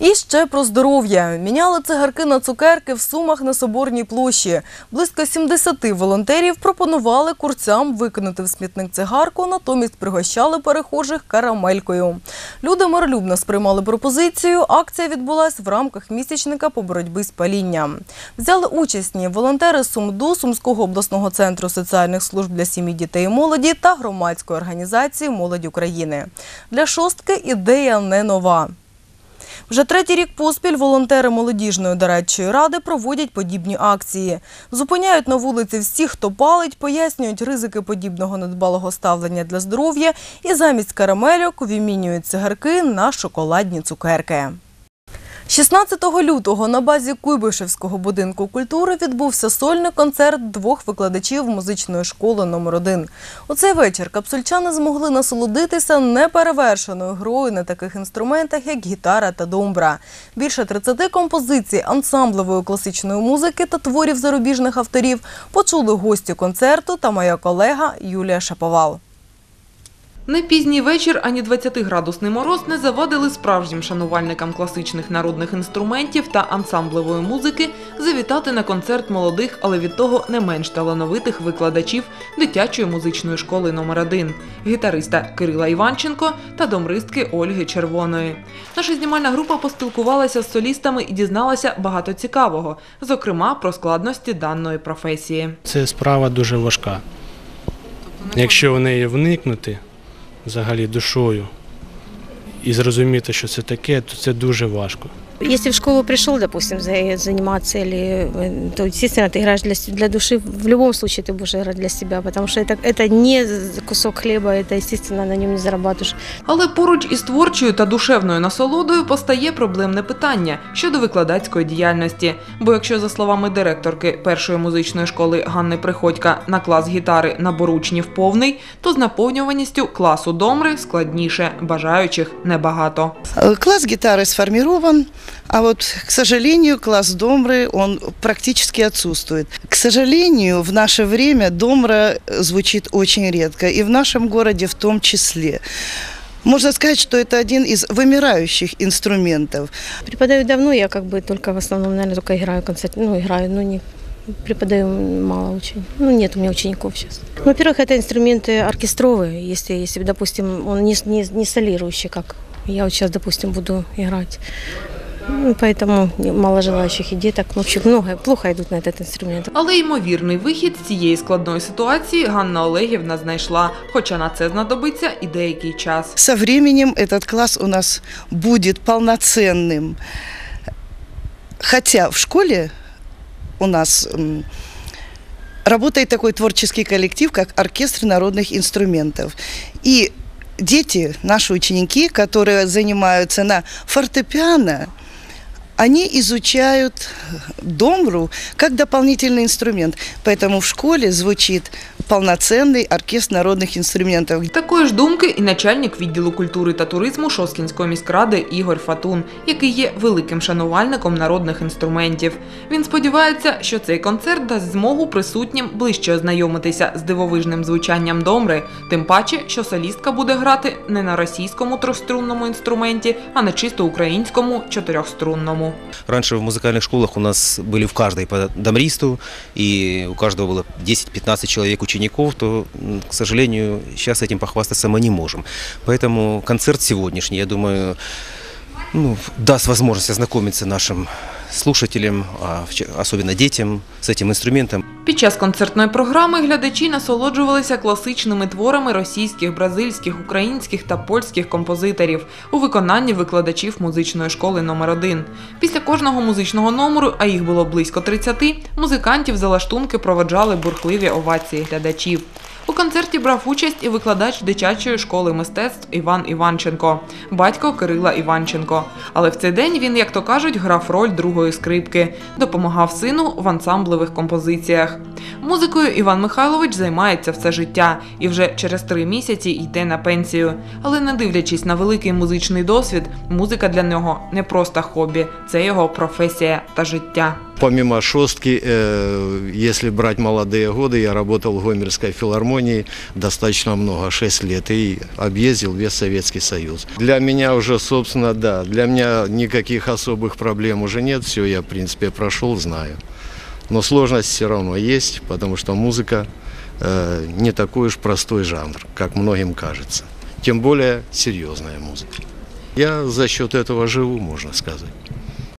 І ще про здоров'я. Міняли цигарки на цукерки в сумах на Соборній площі. Близько 70 волонтерів пропонували курцям викинути в смітник цигарку, натомість пригощали перехожих карамелькою. Люди миролюбно сприймали пропозицію. Акція відбулась в рамках місячника по боротьбі з палінням. Взяли участь волонтери СумДУ, Сумського обласного центру соціальних служб для сім'ї, дітей і молоді та громадської організації Молодь України. Для шостки ідея не нова. Вже третій рік поспіль волонтери молодіжної дорадчої ради проводять подібні акції. Зупиняють на вулиці всіх, хто палить, пояснюють ризики подібного недбалого ставлення для здоров'я і замість карамельок вимінюють цигарки на шоколадні цукерки. 16 лютого на базі Куйбишевського будинку культури відбувся сольний концерт двох викладачів музичної школи номер 1 У цей вечір капсульчани змогли насолодитися неперевершеною грою на таких інструментах, як гітара та домбра. Більше 30 композицій ансамблевої класичної музики та творів зарубіжних авторів почули гості концерту та моя колега Юлія Шаповал. Не пізній вечір, ані 20-градусний мороз не завадили справжнім шанувальникам класичних народних інструментів та ансамблевої музики завітати на концерт молодих, але від того не менш талановитих викладачів дитячої музичної школи номер 1 гітариста Кирила Іванченко та домристки Ольги Червоної. Наша знімальна група поспілкувалася з солістами і дізналася багато цікавого, зокрема про складності даної професії. Це справа дуже важка. Якщо в неї вникнути взагалі душою і зрозуміти, що це таке, то це дуже важко. Если в школу пришел, допустим, за- заниматься, или, э, то, естественно, ты играешь для, с- для души. В любом случае ты будешь играть для себя, потому что это, это не кусок хлеба, это, естественно, на нем не зарабатываешь. Але поруч із творчою та душевною насолодою постає проблемне питання щодо викладацької діяльності. Бо якщо, за словами директорки першої музичної школи Ганни Приходька, на клас гітари набор учнів повний, то з наповнюваністю класу домри складніше, бажаючих небагато. Э, Класс гитары сформирован, А вот, к сожалению, класс домры, он практически отсутствует. К сожалению, в наше время домра звучит очень редко, и в нашем городе в том числе. Можно сказать, что это один из вымирающих инструментов. Преподаю давно, я как бы только в основном, наверное, только играю концерт, ну, играю, но не преподаю мало очень. Ну, нет у меня учеников сейчас. Во-первых, это инструменты оркестровые, если, если допустим, он не, не, не солирующий, как я вот сейчас, допустим, буду играть. Ну, Поэтому мало желающих и деток. В общем, много, плохо идут на этот инструмент. Але ймовірний вихід з цієї складної ситуації Ганна Олегівна знайшла, хоча на це знадобиться і деякий час. Со временем этот класс у нас будет полноценным. Хотя в школе у нас м, работает такой творческий коллектив, как оркестр народных инструментов. И дети, наши ученики, которые занимаются на фортепиано, они изучают домру как дополнительный инструмент. Поэтому в школе звучит полноценный оркестр народных инструментов. Такої ж думки і начальник відділу культури та туризму Шоскінської міськради Ігор Фатун, який є великим шанувальником народних інструментів. Він сподівається, що цей концерт дасть змогу присутнім ближче ознайомитися з дивовижним звучанням домри, тим паче, що солістка буде грати не на російському трьохструнному інструменті, а на чисто українському чотирьохструнному. Раньше в музыкальных школах у нас были в каждой по домристу, и у каждого было 10-15 человек учеников, то, м, к сожалению, сейчас этим похвастаться мы не можем. Поэтому концерт сегодняшний, я думаю, ну, даст возможность ознакомиться нашим слушателям, особенно детям, с этим инструментом. Під час концертної програми глядачі насолоджувалися класичними творами російських, бразильських, українських та польських композиторів у виконанні викладачів музичної школи номер 1 Після кожного музичного номеру, а їх було близько 30, музикантів за лаштунки проводжали бурхливі овації глядачів. У концерті брав участь і викладач дитячої школи мистецтв Іван Іванченко, батько Кирила Іванченко. Але в цей день він, як то кажуть, грав роль другої скрипки, допомагав сину в ансамблевих композиціях. Музикою Іван Михайлович займається все життя і вже через три місяці йде на пенсію. Але не дивлячись на великий музичний досвід, музика для нього не просто хобі, це його професія та життя. Помимо шостки, э, если брать молодые годы, я работал в Гомельской филармонии достаточно много, 6 лет, и объездил весь Советский Союз. Для меня уже, собственно, да, для меня никаких особых проблем уже нет, все я, в принципе, прошел, знаю. Но сложность все равно есть, потому что музыка э, не такой уж простой жанр, как многим кажется. Тем более серьезная музыка. Я за счет этого живу, можно сказать.